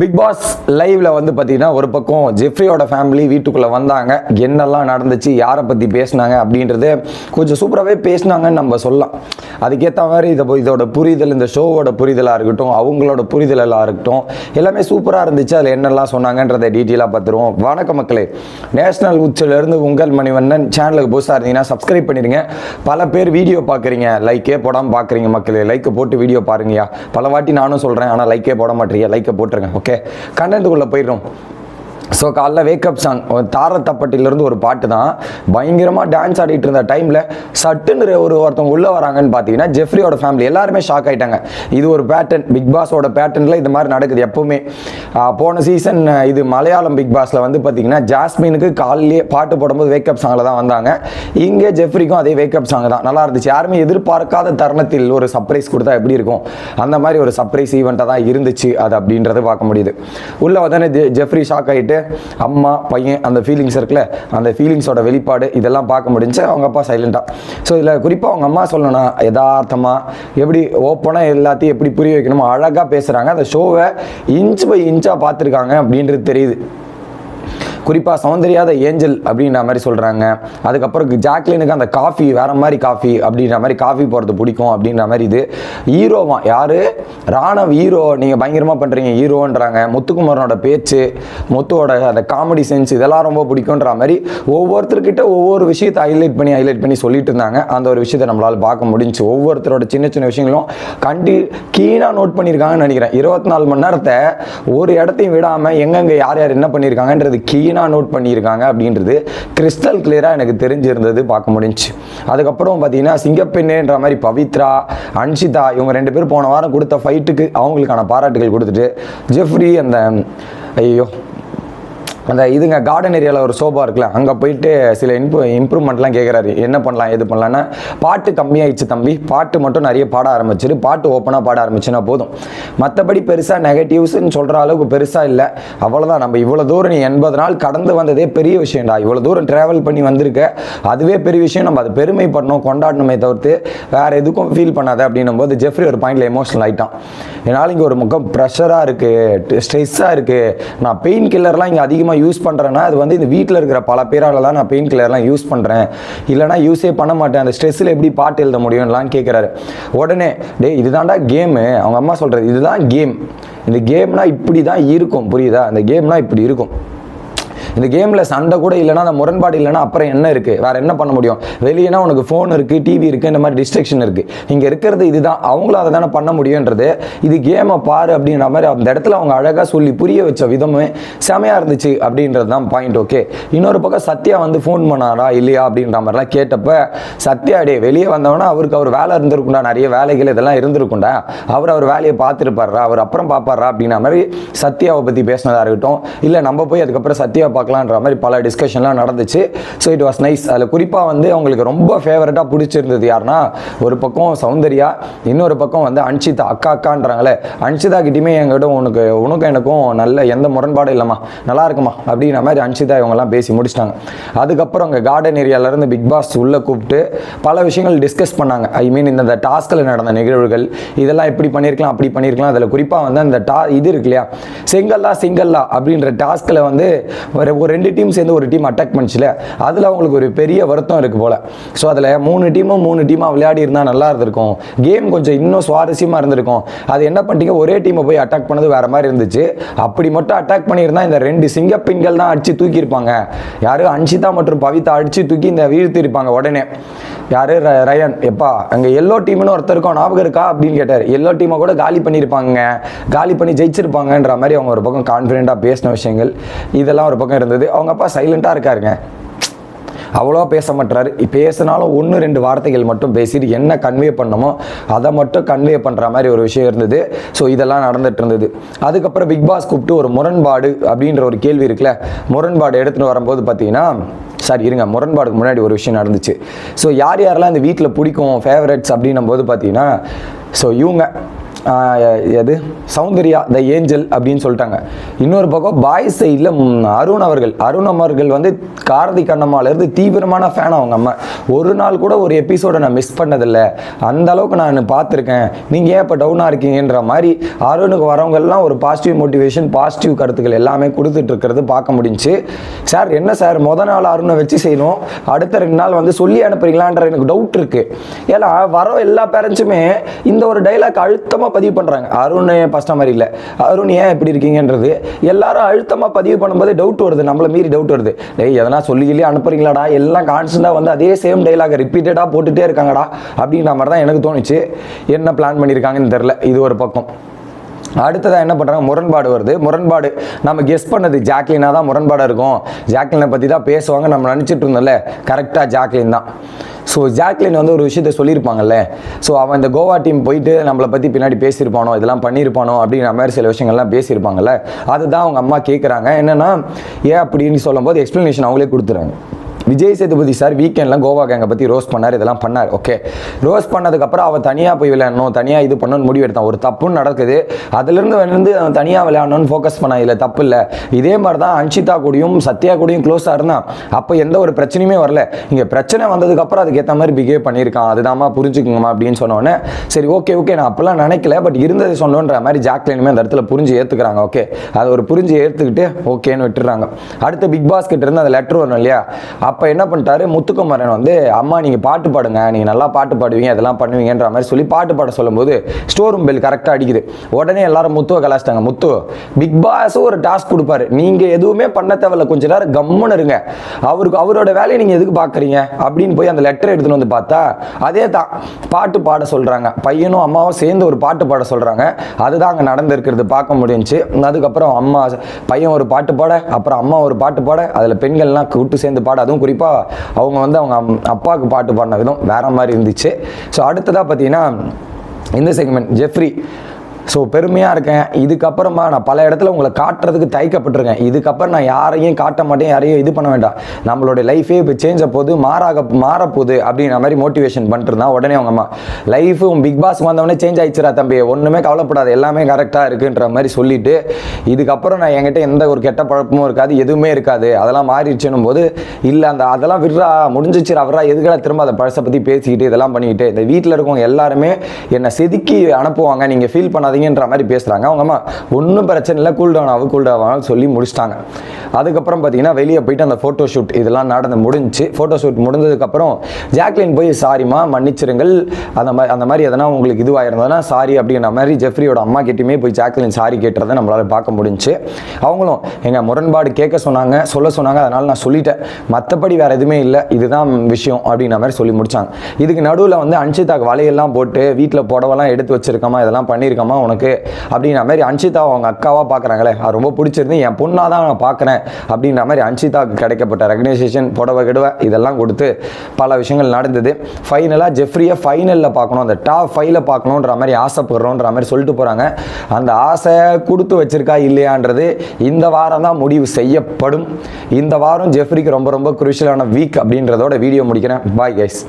Big pass லைவ்ல வந்து பார்த்தீங்கன்னா ஒரு பக்கம் ஜெஃப்ரியோட ஃபேமிலி வீட்டுக்குள்ளே வந்தாங்க. என்னெல்லாம் நடந்துச்சு யாரை பற்றி பேசினாங்க அப்படின்றது கொஞ்சம் சூப்பராகவே பேசினாங்கன்னு நம்ம சொல்லலாம். அதுக்கேற்ற மாதிரி இதை இதோட புரிதல் இந்த ஷோவோட புரிதலாக இருக்கட்டும் அவங்களோட புரிதலாக இருக்கட்டும் எல்லாமே சூப்பராக இருந்துச்சு. அதில் என்னெல்லாம் சொன்னாங்கன்றதை டீட்டெயிலாக பார்த்துருவோம் வணக்க மக்களே. நேஷனல் உச்சிலிருந்து உங்கள் மணிவண்ணன் சேனலுக்கு புதுசாக இருந்தீங்கன்னா சப்ஸ்கிரைப் பண்ணிடுங்க. பல பேர் வீடியோ பார்க்குறீங்க லைக்கே போடாமல் பார்க்குறீங்க மக்களே. லைக்கை போட்டு வீடியோ பாருங்கயா பல வாட்டி நானும் சொல்கிறேன் ஆனால் லைக்கே போட மாட்டீங்க. லைக்கை போட்டுருங்க. ஓகே கண்டென்ட்டுக்குள்ளே போயிடும் ஸோ காலைல வேக்கப் சாங் தாரத்தப்பட்டிலேருந்து ஒரு பாட்டு தான். பயங்கரமாக டான்ஸ் ஆடிட்டு இருந்த டைமில் சட்டுன்னு ஒரு ஒருத்தவங்க உள்ளே வராங்கன்னு பார்த்தீங்கன்னா ஜெஃப்ரியோட ஃபேமிலி எல்லாருமே ஷாக் ஆயிட்டாங்க. இது ஒரு பேட்டர்ன் பிக் பாஸோட பேட்டர்னில் இது மாதிரி நடக்குது எப்போவுமே. போன சீசன் இது மலையாளம் பிக் பாஸில் வந்து பார்த்தீங்கன்னா ஜாஸ்மினுக்கு காலையிலேயே பாட்டு போடும்போது வேக்கப் சாங்கில் தான் வந்தாங்க. இங்கே ஜெஃப்ரிக்கும் அதே வேக்கப் சாங் தான். நல்லா இருந்துச்சு. யாருமே எதிர்பார்க்காத தருணத்தில் ஒரு சர்ப்ரைஸ் கொடுத்தா எப்படி இருக்கும்? அந்த மாதிரி ஒரு சர்ப்ரைஸ் ஈவெண்ட்டாக தான் இருந்துச்சு அது அப்படின்றத பார்க்க முடியுது. உள்ளே வந்தானே ஜெ- ஜெஃப்ரி ஷாக் ஆகிட்டு அம்மா பையன் அந்த ஃபீலிங்ஸ் இருக்குல்ல அந்த ஃபீலிங்ஸோட வெளிப்பாடு இதெல்லாம் பார்க்க முடிஞ்சு அவங்க அப்பா சைலண்ட்டாக ஸோ இதில் குறிப்பாக அவங்க அம்மா சொல்லணும்னா யதார்த்தமாக எப்படி ஓப்பனாக எல்லாத்தையும் எப்படி புரிய வைக்கணுமோ அழகாக பேசுகிறாங்க அந்த ஷோவை இன்ச் பை இன்ச்சாக பார்த்துருக்காங்க அப்படின்றது தெரியுது. குறிப்பாக சௌந்தர்யாத ஏஞ்சல் அப்படின்ற மாதிரி சொல்கிறாங்க அதுக்கப்புறம் ஜாக்லினுக்கு அந்த காஃபி வேறு மாதிரி காஃபி அப்படின்ற மாதிரி காஃபி போடுறது பிடிக்கும் அப்படின்ற மாதிரி இது. ஹீரோவா? யார்? ராணவ் ஹீரோ. நீங்கள் பயங்கரமாக பண்ணுறீங்க ஹீரோன்றாங்க. முத்துக்குமரனோட பேச்சு முத்துவோட அந்த காமெடி சென்ஸ் இதெல்லாம் ரொம்ப பிடிக்குன்ற மாதிரி ஒவ்வொருத்தர்கிட்ட ஒவ்வொரு விஷயத்தை ஹைலைட் பண்ணி ஹைலைட் பண்ணி சொல்லிட்டு இருந்தாங்க. அந்த ஒரு விஷயத்தை நம்மளால் பார்க்க முடிஞ்சு ஒவ்வொருத்தரோட சின்ன சின்ன விஷயங்களும் கண்டி கீனாக நோட் பண்ணியிருக்காங்கன்னு நினைக்கிறேன். இருபத்தி நாலு மணி நேரத்தை ஒரு இடத்தையும் விடாமல் எங்கெங்கே யார் யார் என்ன பண்ணியிருக்காங்கன்றது கீனாக நோட் பண்ணியிருக்காங்க அப்படின்றது கிறிஸ்டல் கிளியராக எனக்கு தெரிஞ்சிருந்தது பார்க்க முடிஞ்சுச்சு அதுக்கப்புறம் பார்த்தீங்கன்னா சிங்கப்பெண்ணுன்ற மாதிரி பவித்ரா அன்ஷிதா இவங்க ரெண்டு பேரும் போன வாரம் கொடுத்த ஃபைட்டுக்கு அவங்களுக்கான பாராட்டுகள் கொடுத்துட்டு ஜெஃப்ரி அந்த ஐயோ அந்த இதுங்க கார்டன் ஏரியாவில் ஒரு சோபா இருக்குல்ல அங்கே போயிட்டு சில இம்ப்ரூ இம்ப்ரூவ்மெண்ட்லாம் கேட்குறாரு என்ன பண்ணலாம் எது பண்ணலான்னா பாட்டு கம்மியாயிடுச்சு தம்பி. பாட்டு மட்டும் நிறைய பாட ஆரம்பிச்சிரு. பாட்டு ஓப்பனாக பாட ஆரம்பிச்சுன்னா போதும். மற்றபடி பெருசாக நெகட்டிவ்ஸ்னு சொல்கிற அளவுக்கு பெருசாக இல்லை. அவ்வளோதான் நம்ம இவ்வளோ தூரம் நீ எண்பது நாள் கடந்து வந்ததே பெரிய விஷயம்டா. இவ்வளோ தூரம் ட்ராவல் பண்ணி வந்திருக்க. அதுவே பெரிய விஷயம். நம்ம அதை பெருமை பண்ணணும் கொண்டாடணுமே தவிர்த்து வேறு எதுக்கும் ஃபீல் பண்ணாத அப்படின்னும் போது ஜெஃப்ரி ஒரு பாயிண்டில் எமோஷனல் ஆகிட்டான் என்னால் இங்கே ஒரு முகம் ப்ரெஷராக இருக்குது ஸ்ட்ரெஸ்ஸாக இருக்குது நான் பெயின் கில்லர்லாம் இங்கே அதிகமாக யூஸ் பண்ணுறேன்னா அது வந்து இந்த வீட்டில் இருக்கிற பல பேரால் தான் நான் பெயின் கில்லர்லாம் யூஸ் பண்ணுறேன் இல்லைனா யூஸே பண்ண மாட்டேன். அந்த ஸ்ட்ரெஸ்ஸில் எப்படி பாட்டு எழுத முடியும்லான்னு கேட்குறாரு உடனே டேய் இதுதான்டா கேமு அவங்க அம்மா சொல்கிறது இதுதான் கேம் இந்த கேம்னால் இப்படி தான் இருக்கும் புரியுதா? அந்த கேம்னால் இப்படி இருக்கும். இந்த கேமில் சண்டை கூட இல்லைன்னா அந்த முரண்பாடு இல்லைனா அப்புறம் என்ன இருக்குது வேறு என்ன பண்ண முடியும்? வெளியேனா உனக்கு ஃபோன் இருக்குது டிவி இருக்குது இந்த மாதிரி டிஸ்ட்ரக்ஷன் இருக்குது இங்கே இருக்கிறது இதுதான். அவங்களும் அதை தானே பண்ண முடியுன்றது இது கேமை பாரு அப்படின்ற மாதிரி அந்த இடத்துல அவங்க அழகாக சொல்லி புரிய வச்ச விதமே செமையாக இருந்துச்சு அப்படின்றது தான் பாயிண்ட் ஓகே இன்னொரு பக்கம் சத்யா வந்து ஃபோன் பண்ணாரா இல்லையா அப்படின்ற மாதிரிலாம் கேட்டப்ப சத்யா டே வெளியே வந்தவொடனே அவருக்கு அவர் வேலை இருந்திருக்குண்டா நிறைய வேலைகள் இதெல்லாம் இருந்திருக்குண்டா அவர் அவர் வேலையை பார்த்துருப்பாரா அவர் அப்புறம் பார்ப்பாரா அப்படின்ற மாதிரி சத்யாவை பற்றி பேசினதாக இருக்கட்டும். இல்லை நம்ம போய் அதுக்கப்புறம் சத்யா பார்க்கலான்ற மாதிரி பல டிஸ்கஷன்லாம் நடந்துச்சு. ஸோ இட் வாஸ் நைஸ் அதில் குறிப்பாக வந்து அவங்களுக்கு ரொம்ப ஃபேவரட்டாக பிடிச்சிருந்தது யாருன்னா ஒரு பக்கம் சௌந்தர்யா இன்னொரு பக்கம் வந்து அன்ஷிதா அக்கா அக்கான்றாங்களே அன்ஷிதா கிட்டேயுமே எங்கிட்ட உனக்கு உனக்கும் எனக்கும் நல்ல எந்த முரண்பாடும் இல்லைம்மா. நல்லா இருக்குமா அப்படின்ற மாதிரி அன்ஷிதா இவங்கெல்லாம் பேசி முடிச்சிட்டாங்க. அதுக்கப்புறம் அங்கே கார்டன் ஏரியாவிலேருந்து பிக் பாஸ் உள்ளே கூப்பிட்டு பல விஷயங்கள் டிஸ்கஸ் பண்ணாங்க. ஐ மீன் இந்த டாஸ்கில் நடந்த நிகழ்வுகள் இதெல்லாம் இப்படி பண்ணியிருக்கலாம் அப்படி பண்ணியிருக்கலாம் அதில் குறிப்பாக வந்து அந்த டா இது இருக்கு இல்லையா? செங்கல்லா சிங்கல்லா அப்படின்ற டாஸ்கில் வந்து ஒரு ஒரு ரெண்டு டீம் சேர்ந்து ஒரு டீம் அட்டாக் பண்ணிச்சுல அதில் அவங்களுக்கு ஒரு பெரிய வருத்தம் இருக்கு போல. ஸோ அதில் மூணு டீமும் மூணு டீமாக விளையாடி இருந்தால் நல்லா இருந்திருக்கும். கேம் கொஞ்சம் இன்னும் சுவாரஸ்யமாக இருந்திருக்கும். அது என்ன பண்ணிட்டீங்க? ஒரே டீமை போய் அட்டாக் பண்ணது வேற மாதிரி இருந்துச்சு. அப்படி மட்டும் அட்டாக் பண்ணியிருந்தா இந்த ரெண்டு சிங்கப்பெண்கள் தான் அடிச்சு தூக்கியிருப்பாங்க. யாரும் அன்ஷிதா மற்றும் பவிதா அடிச்சு தூக்கி இந்த வீழ்த்திருப்பாங்க உடனே. யார்? ர- ரயன். எப்பா அங்கே எல்லோ டீம்னு ஒருத்தர் இருக்கோம் ஞாபகம் இருக்கா? அப்படின்னு கேட்டார். எல்லோ டீமை கூட காலி பண்ணியிருப்பாங்க காலி பண்ணி ஜெயிச்சிருப்பாங்கன்ற மாதிரி அவங்க ஒரு பக்கம் கான்ஃபிடென்ட்டாக பேசின விஷயங்கள். இதெல்லாம் ஒரு பக்கம் இருந்தது அவங்க அப்பா சைலண்ட்டாக இருக்காருங்க. அவ்வளோவா பேச மாட்டாரு பேசினாலும் ஒன்று ரெண்டு வார்த்தைகள் மட்டும் பேசிட்டு என்ன கன்வே பண்ணமோ அதை மட்டும் கன்வே பண்ணுற மாதிரி ஒரு விஷயம் இருந்தது. ஸோ இதெல்லாம் நடந்துட்டு இருந்தது. அதுக்கப்புறம் பிக் பாஸ் கூப்பிட்டு ஒரு முரண்பாடு அப்படின்ற ஒரு கேள்வி இருக்குல்ல? முரண்பாடு எடுத்துகிட்டு வரும்போது பார்த்தீங்கன்னா சாரி இருங்க. முரண்பாடுக்கு முன்னாடி ஒரு விஷயம் நடந்துச்சு. ஸோ யார் யாரெல்லாம் இந்த வீட்டில் பிடிக்கும் ஃபேவரட்ஸ் அப்படின்னும் போது பார்த்தீங்கன்னா ஸோ இவங்க. எது? சௌந்தர்யா த ஏஞ்சல் அப்படின்னு சொல்லிட்டாங்க. இன்னொரு பக்கம் பாய் சைடில் அருண் அவர்கள். அருண் அவர்கள் வந்து கார்த்திக் அண்ணம்மாலேருந்து தீவிரமான ஃபேன் அவங்க அம்மா. ஒரு நாள் கூட ஒரு எபிசோடை நான் மிஸ் பண்ணதில்லை. அந்த அளவுக்கு நான் பார்த்துருக்கேன். நீங்கள் ஏன் இப்போ டவுனாக இருக்கீங்கன்ற மாதிரி அருணுக்கு வரவங்கள்லாம் ஒரு பாசிட்டிவ் மோட்டிவேஷன் பாசிட்டிவ் கருத்துக்கள் எல்லாமே கொடுத்துட்டு இருக்கிறது பார்க்க முடிஞ்சுச்சு. சார் என்ன சார்? முத நாள் அருணை வச்சு செய்யணும். அடுத்த ரெண்டு நாள் வந்து சொல்லி அனுப்புறீங்களான்ற எனக்கு டவுட் இருக்குது ஏன்னா வர எல்லா பேரண்ட்ஸுமே இந்த ஒரு டைலாக் அழுத்தமாக பதிவு பண்ணுறாங்க அருண் ஃபஸ்ட்டாக மாதிரி இல்லை அருண் ஏன் இப்படி இருக்கீங்கன்றது எல்லாரும் அழுத்தமாக பதிவு பண்ணும்போது டவுட் வருது. நம்மளை மீறி டவுட் வருது. டேய் எதனா சொல்லி சொல்லி அனுப்புறீங்களாடா? எல்லாம் கான்ஸ்டண்டாக வந்து அதே சேம் டைலாக ரிப்பீட்டடாக போட்டுகிட்டே இருக்காங்கடா. அப்படின்ற மாதிரி தான் எனக்கு தோணுச்சு. என்ன பிளான் பண்ணியிருக்காங்கன்னு தெரில இது ஒரு பக்கம். அடுத்ததாக என்ன பண்ணுறாங்க முரண்பாடு வருது. முரண்பாடு நம்ம கெஸ் பண்ணது ஜாக்லினாக தான் முரண்பாடாக இருக்கும். ஜாக்லினை பற்றி தான் பேசுவாங்க. நம்ம நினச்சிட்டு இருந்தோம்ல. கரெக்டாக ஜாக்லின் தான். ஸோ ஜாக்லின் வந்து ஒரு விஷயத்த சொல்லியிருப்பாங்கல்ல. ஸோ அவன் இந்த கோவா டீம் போயிட்டு நம்மளை பற்றி பின்னாடி பேசியிருப்பானோ இதெல்லாம் பண்ணியிருப்பானோ அப்படிங்கிற மாதிரி சில விஷயங்கள்லாம் பேசியிருப்பாங்கல்ல. அதுதான் அவங்க அம்மா கேட்குறாங்க என்னென்னா ஏன் அப்படின்னு சொல்லும்போது எக்ஸ்ப்ளனேஷன் அவங்களே கொடுத்துறாங்க விஜய் சேதுபதி சார் வீக்கெண்டில் கோவா கேங்கை பற்றி ரோஸ் பண்ணார் இதெல்லாம் பண்ணார். ஓகே ரோஸ் பண்ணதுக்கப்புறம் அவன் தனியாக போய் விளையாடணும் தனியாக இது பண்ணணும்னு முடிவு எடுத்தான். ஒரு தப்புன்னு நடக்குது. அதுலேருந்து வந்து அவன் தனியாக விளையாடணும்னு ஃபோக்கஸ் பண்ண இல்லை தப்பு இல்லை. இதே மாதிரி தான் அன்ஷிதா கூடயும் சத்யா கூடயும் க்ளோஸாக இருந்தான். அப்போ எந்த ஒரு பிரச்சனையுமே வரல. இங்கே பிரச்சனை வந்ததுக்கப்புறம் அதுக்கேற்ற மாதிரி பிஹேவ் பண்ணியிருக்கான். அதுதாம்மா புரிஞ்சுக்குங்கம்மா அப்படின்னு சொன்னோன்னே சரி ஓகே ஓகே நான் அப்போல்லாம் நினைக்கல பட் இருந்தது சொன்னோன்ற மாதிரி ஜாக்லினுமே அந்த இடத்துல புரிஞ்சு ஏற்றுக்கிறாங்க ஓகே அதை ஒரு புரிஞ்சு ஏற்றுக்கிட்டு ஓகேன்னு விட்டுறாங்க அடுத்து பிக் பாஸ்கிட்ட இருந்து அந்த லெட்டர் வரும் இல்லையா? அப்போ அப்போ என்ன பண்ணிட்டாரு? முத்துக்குமரன் வந்து அம்மா நீங்கள் பாட்டு பாடுங்க. நீங்கள் நல்லா பாட்டு பாடுவீங்க. அதெல்லாம் பண்ணுவீங்கன்ற மாதிரி சொல்லி பாட்டு பாட சொல்லும்போது ஸ்டோர் ரூம் பெல் கரெக்டாக அடிக்குது. உடனே எல்லாரும் முத்துவை கலாச்சிட்டாங்க. முத்து பிக் பாஸும் ஒரு டாஸ்க் கொடுப்பாரு. நீங்கள் எதுவுமே பண்ண தேவையில்ல. கொஞ்ச நேரம் கம்முன்னு இருங்க. அவருக்கு அவரோட வேலையை நீங்கள் எதுக்கு பார்க்குறீங்க அப்படின்னு போய் அந்த லெட்டர் எடுத்துன்னு வந்து பார்த்தா அதே தான். பாட்டு பாட சொல்கிறாங்க பையனும் அம்மாவும் சேர்ந்து ஒரு பாட்டு பாட சொல்கிறாங்க அதுதான் அங்கே நடந்திருக்கிறது. பார்க்க முடிஞ்சு அதுக்கப்புறம் அம்மா பையன் ஒரு பாட்டு பாட அப்புறம் அம்மா ஒரு பாட்டு பாட அதில் பெண்கள்லாம் கூட்டு சேர்ந்து பாட. அதுவும் குறிப்பாக அவங்க வந்து அவங்க அம்- அப்பாவுக்கு பாட்டு பாடின விதம் வேற மாதிரி இருந்துச்சு. ஸோ அடுத்ததாக பார்த்தீங்கன்னா இந்த செக்மெண்ட் ஜெஃப்ரி ஸோ பெருமையாக இருக்கேன். இதுக்கப்புறமா நான் பல இடத்துல உங்களை காட்டுறதுக்கு தயக்கப்பட்டிருக்கேன் இதுக்கப்புறம் நான் யாரையும் காட்ட மாட்டேன் யாரையும் இது பண்ண வேண்டாம். நம்மளுடைய லைஃபே இப்போ சேஞ்ச் போது மாறாக மாறப்போகுது அப்படின்ற மாதிரி மோட்டிவேஷன் பண்ணிட்டுருந்தா உடனே அவங்க அம்மா லைஃப் பிக் பாஸ் வந்தவொடனே சேஞ்ச் ஆயிடுச்சுரா தம்பி ஒன்றுமே கவலைப்படாது எல்லாமே கரெக்டாக இருக்குன்ற மாதிரி சொல்லிட்டு இதுக்கப்புறம் நான் என்கிட்ட எந்த ஒரு கெட்ட பழக்கமும் இருக்காது எதுவுமே இருக்காது. அதெல்லாம் மாறிடுச்சுன்னும் போது இல்லை அந்த அதெல்லாம் விட்றா முடிஞ்சிச்சு அவரா எதுக்கெல்லாம் திரும்ப அதை பழசை பற்றி பேசிக்கிட்டு இதெல்லாம் பண்ணிக்கிட்டு இந்த வீட்டில் இருக்கவங்க எல்லாருமே என்னை செதுக்கி அனுப்புவாங்க நீங்கள் ஃபீல் பண்ணாதீங்கன்ற மாதிரி பேசுகிறாங்க அவங்க அம்மா ஒன்றும் பிரச்சனை இல்லை கூல்டவுன் ஆகும் கூல்டவுன் ஆகும் சொல்லி முடிச்சிட்டாங்க. அதுக்கப்புறம் பார்த்தீங்கன்னா வெளியே போயிட்டு அந்த ஃபோட்டோ ஷூட் இதெல்லாம் நடந்து முடிஞ்சு ஃபோட்டோ ஷூட் முடிஞ்சதுக்கப்புறம் ஜாக்லின் போய் சாரிம்மா மன்னிச்சிருங்கள். அந்த மாதிரி அந்த மாதிரி எதனா உங்களுக்கு இதுவாயிருந்ததுன்னா சாரி அப்படின்ற மாதிரி ஜெஃப்ரியோட அம்மா கிட்டையுமே போய் ஜாக்லின் சாரி கேட்டுறதை நம்மளால் பார்க்க முடிஞ்சு அவங்களும் எங்கள் முரண்பாடு கேட்க சொன்னாங்க சொல்ல சொன்னாங்க. அதனால் நான் சொல்லிட்டேன். மற்றபடி வேறு எதுவுமே இல்லை இதுதான் விஷயம் அப்படின்ற மாதிரி சொல்லி முடித்தாங்க இதுக்கு நடுவில் வந்து அன்ஷிதாக்கு வலையெல்லாம் போட்டு வீட்டில் புடவெல்லாம் எடுத்து வச்சிருக்கமா இதெல்லாம் பண்ணியிருக்கமா உனக்கு அப்படின்ற மாதிரி அன்ஷிதா அவங்க அக்காவாக பார்க்குறாங்களே அது ரொம்ப பிடிச்சிருந்து என் பொண்ணாக தான் நான் பார்க்குறேன் அப்படின்ற மாதிரி அன்ஷிதாக்கு கிடைக்கப்பட்ட ரெகனைசேஷன் புடவை கிடவை இதெல்லாம் கொடுத்து பல விஷயங்கள் நடந்தது. ஃபைனலாக ஜெஃப்ரியை ஃபைனலில் பார்க்கணும். அந்த டாப் ஃபைவ்ல பார்க்கணுன்ற மாதிரி ஆசைப்படுறோன்ற மாதிரி சொல்லிட்டு போகிறாங்க அந்த ஆசை கொடுத்து வச்சிருக்கா இல்லையான்றது இந்த வாரம் தான் முடிவு செய்யப்படும். இந்த வாரம் ஜெஃப்ரிக்கு ரொம்ப ரொம்ப குருஷியலான வீக் அப்படின்றதோட வீடியோ முடிக்கிறேன். Bye guys